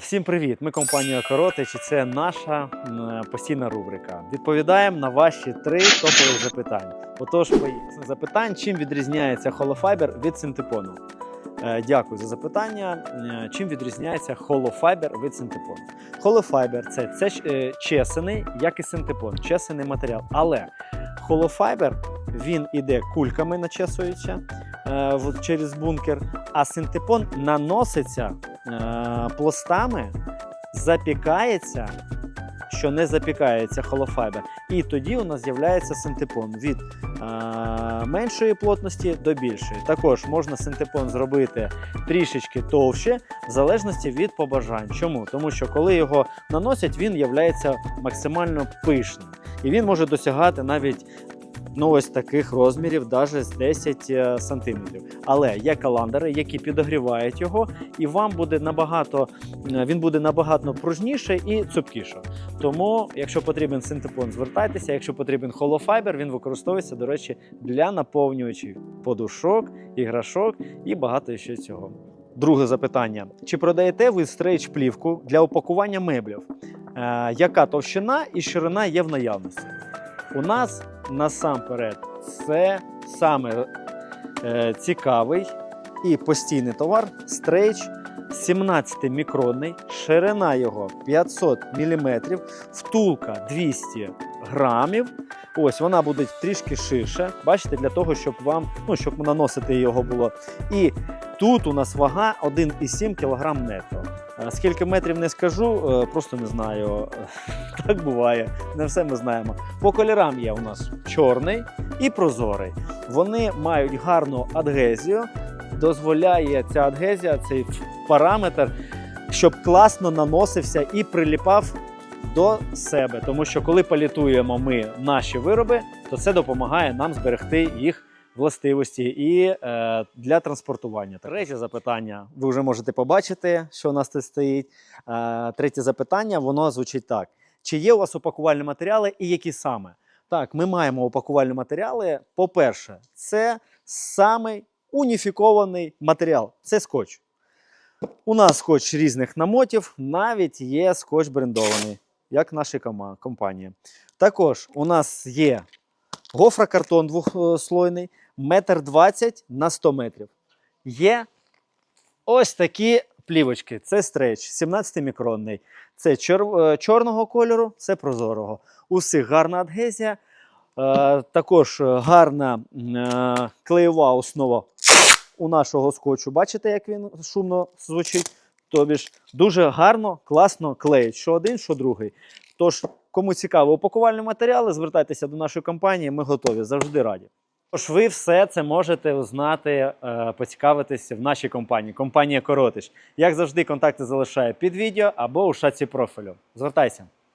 Всім привіт! Ми компанія Коротич і це наша постійна рубрика. Відповідаємо на ваші три топових запитання. Отож, поїхали. запитань, чим відрізняється холофайбер від синтепону? Е, Дякую за запитання. Е, Чим відрізняється холофайбер від синтепону? Холофайбер це, це е, чесаний, як і синтепон, чесаний матеріал. Але холофайбер він іде кульками, начесується через бункер, а синтепон наноситься пластами, запікається, що не запікається холофайбер. І тоді у нас з'являється синтепон від е, меншої плотності до більшої. Також можна синтепон зробити трішечки товще, в залежності від побажань. Чому? Тому що коли його наносять, він є максимально пишним. І він може досягати навіть ну, ось таких розмірів, навіть з 10 е, сантиметрів. Але є каландери, які підогрівають його, і вам буде набагато він буде набагато пружніше і цупкіше. Тому, якщо потрібен синтепон, звертайтеся. Якщо потрібен холофайбер, він використовується, до речі, для наповнювачів подушок, іграшок і багато ще цього. Друге запитання: чи продаєте ви стрейч плівку для упакування меблів? Е, яка товщина і ширина є в наявності? У нас насамперед це саме е, цікавий і постійний товар стрейч 17 мікронний, ширина його 500 мм, втулка 200 грамів. Ось вона буде трішки ширше. Бачите, для того, щоб вам ну, щоб наносити його було. І тут у нас вага 1,7 кг нетто. Скільки метрів не скажу, е, просто не знаю. Так буває, не все ми знаємо. По кольорам є у нас чорний і прозорий. Вони мають гарну адгезію, дозволяє ця адгезія, цей параметр, щоб класно наносився і приліпав до себе. Тому що коли палітуємо ми наші вироби, то це допомагає нам зберегти їх властивості і е, для транспортування. Третє запитання. Ви вже можете побачити, що у нас тут стоїть. Е, третє запитання воно звучить так: чи є у вас упакувальні матеріали і які саме? Так, ми маємо упакувальні матеріали. По-перше, це самий уніфікований матеріал це скотч. У нас скотч різних намотів, навіть є скотч брендований, як наша компанія. Також у нас є гофрокартон двохслойний, метр двадцять на 100 метрів. Є ось такі плівочки. Це стрейч, 17-мікронний. Це чор- е, чорного кольору, це прозорого. У всіх гарна адгезія. Е, також е, гарна е, клеєва основа у нашого скотчу. Бачите, як він шумно звучить? Тобі ж дуже гарно, класно клеїть, що один, що другий. Тож, кому цікаво упакувальні матеріали, звертайтеся до нашої компанії, ми готові, завжди раді. Тож ви все це можете узнати, е, поцікавитися в нашій компанії, компанія Коротиш. Як завжди, контакти залишає під відео або у шаці профілю. Звертайся.